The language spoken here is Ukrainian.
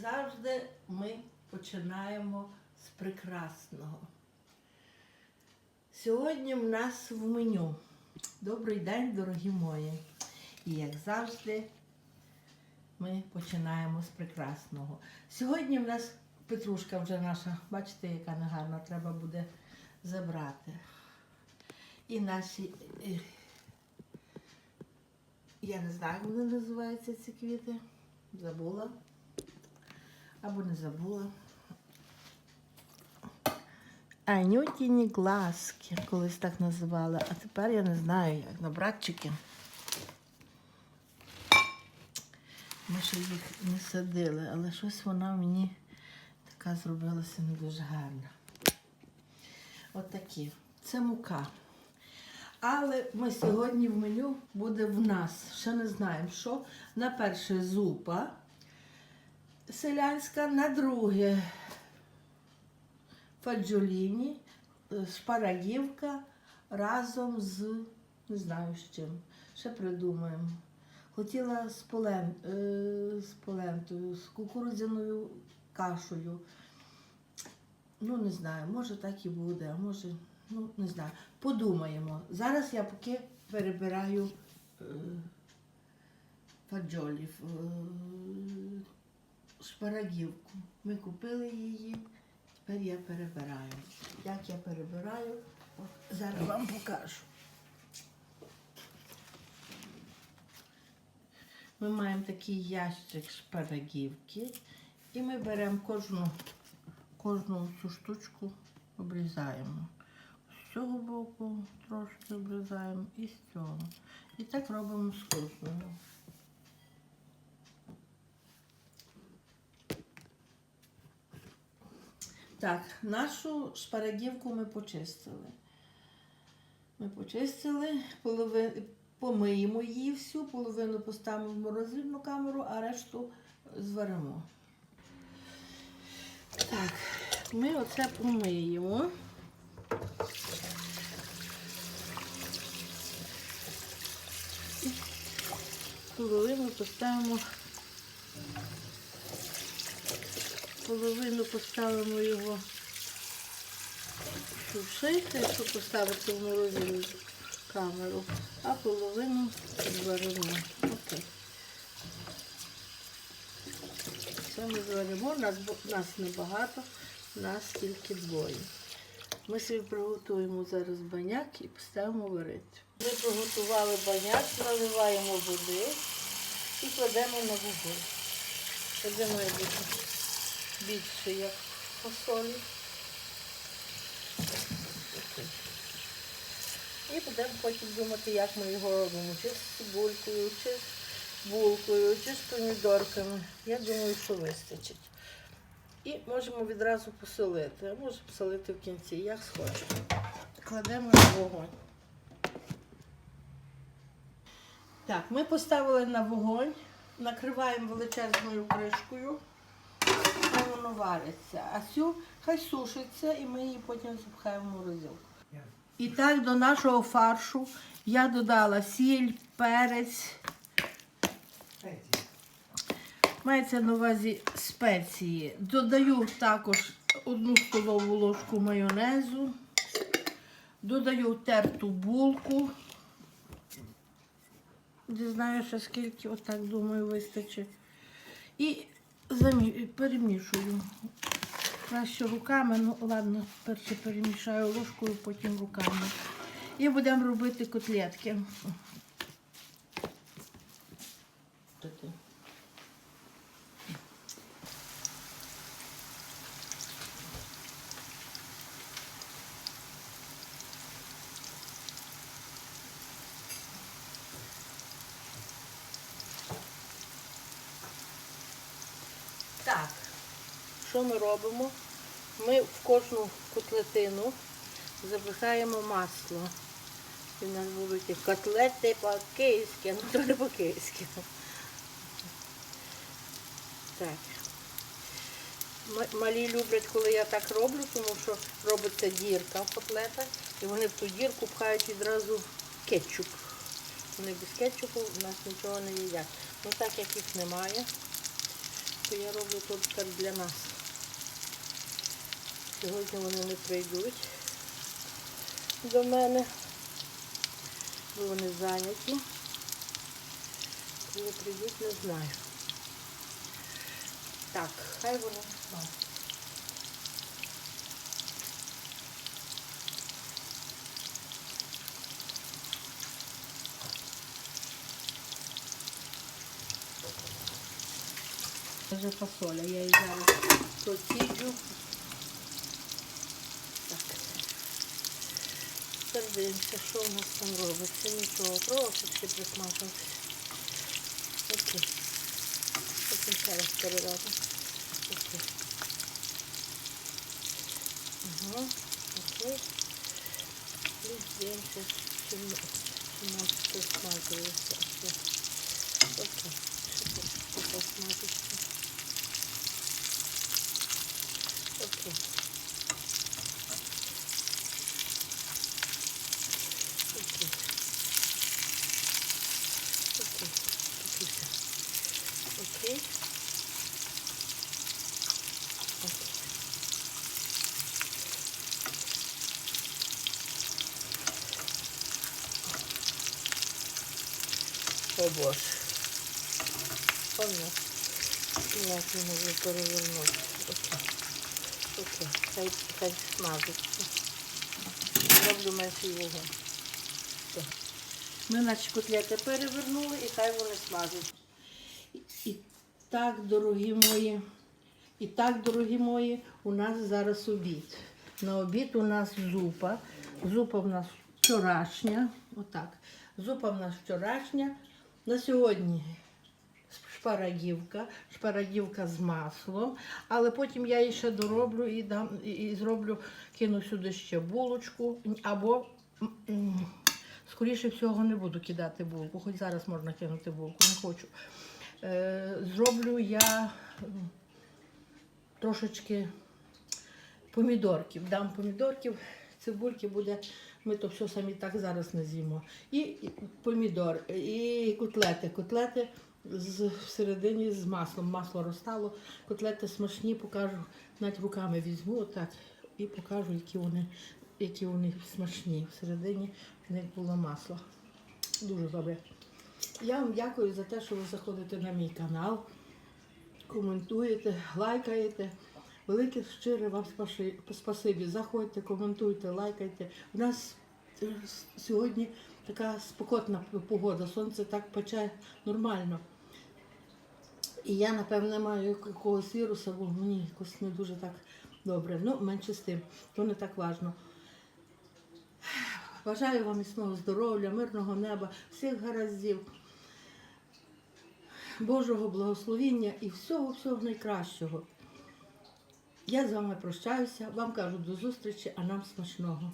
завжди, ми починаємо з прекрасного. Сьогодні в нас в меню. Добрий день, дорогі мої. І як завжди, ми починаємо з прекрасного. Сьогодні в нас петрушка вже наша, бачите, яка негарна, треба буде забрати. І наші, е, я не знаю, як вони називаються ці квіти. Забула. Або не забула. Анютіні глазки, колись так називали, а тепер я не знаю, як на братчики. Ми ще їх не садили, але щось вона мені така зробилася не дуже гарна. От. Це мука. Але ми сьогодні в меню буде в нас. Ще не знаємо, що. На перше зупа селянська, на друге фаджоліні, е, шпарагівка разом з не знаю з чим. Ще придумаємо. Хотіла з, полен, е, з полентою, з кукурудзяною кашею. Ну, не знаю, може так і буде, а може, ну не знаю. Подумаємо. Зараз я поки перебираю е, фаджолів, шпарагівку. Ми купили її, тепер я перебираю. Як я перебираю, от зараз вам покажу. Ми маємо такий ящик шпарагівки, і ми беремо кожну, кожну цю штучку, обрізаємо. З цього боку трошки обрізаємо і з цього. І так робимо з Так, нашу шпарагівку ми почистили. Ми почистили, полови... помиємо її всю, половину поставимо в морозильну камеру, а решту зваримо. Так, ми оце помиємо. І половину поставимо. Половину поставимо його сушити, щоб поставити в морозильну камеру, а половину зваримо. Окей. Це ми зваримо, нас, нас небагато, нас тільки двоє. Ми собі приготуємо зараз баняк і поставимо варити. Ми приготували баняк, наливаємо води і кладемо на. Води має бути більше, як фасолі. І будемо потім думати, як ми його робимо. Чи з цибулькою, чи з булкою, чи з помідорками. Я думаю, що вистачить. І можемо відразу посолити, а може посолити в кінці, як схочемо. Кладемо на вогонь. Так, ми поставили на вогонь, накриваємо величезною кришкою, воно вариться. А цю хай сушиться і ми її потім запхаємо в морозилку. І так до нашого фаршу я додала сіль, перець. Мається на увазі спеції. Додаю також одну столову ложку майонезу. Додаю терту булку. Не знаю, ще скільки, отак думаю, вистачить. І перемішую. Краще руками, ну ладно, перше перемішаю ложкою, потім руками. І будемо робити котлетки. Так, що ми робимо? Ми в кожну котлетину запихаємо масло. І в нас будуть котлети по-київськи, ну то не по-київськи. Так. Малі люблять, коли я так роблю, тому що робиться дірка в котлетах, і вони в ту дірку пхають відразу кетчуп. Вони без кетчупу в нас нічого не їдять. Ну так як їх немає, що я роблю тут для нас. Сьогодні вони не прийдуть до мене, бо вони зайняті. Коли прийдуть, не знаю. Так, хай. Це вже фасоля, я її зараз проціджу. Так. Тепер дивимося, що у нас там робиться. Нічого, трошечки присмажувати. Окей. Потім ще раз переробимо. Окей. Ага, окей. І дивимося, чим, чим нам присмажується. Окей. Окей. Що тут що посмажиться? Окей. Окей. Окей. Тихіше. Окей. Окей. О боже. Понятно. Ніяк не можу перевернути. Окей. Окей. Хай, хай смажиться. Роблю менший вогонь. Ми наші котлети перевернули і хай вони смажуть. І так, дорогі мої, і так, дорогі мої, у нас зараз обід. На обід у нас зупа. Зупа в нас вчорашня. Отак. Зупа в нас вчорашня. На сьогодні шпарагівка, шпарагівка з маслом, але потім я її ще дороблю і, дам, і, зроблю, кину сюди ще булочку, або скоріше всього не буду кидати булку, хоч зараз можна кинути булку, не хочу. Е, зроблю я трошечки помідорків, дам помідорків, цибульки буде, ми то все самі так зараз не з'їмо. І помідор, і котлети. Котлети з всередині з маслом. Масло розтало. Котлети смачні, покажу, навіть руками візьму отак і покажу, які вони, які вони смачні. Всередині в них було масло. Дуже добре. Я вам дякую за те, що ви заходите на мій канал, коментуєте, лайкаєте. Велике щире вам спасибі. Заходьте, коментуйте, лайкайте. У нас е, сьогодні така спекотна погода, сонце так пече нормально. І я, напевне, маю якогось вірусу, бо мені якось не дуже так добре. Ну, менше з тим, то не так важно. Бажаю вам міцного здоров'я, мирного неба, всіх гараздів, Божого благословіння і всього-всього найкращого. Я з вами прощаюся, вам кажу до зустрічі, а нам смачного.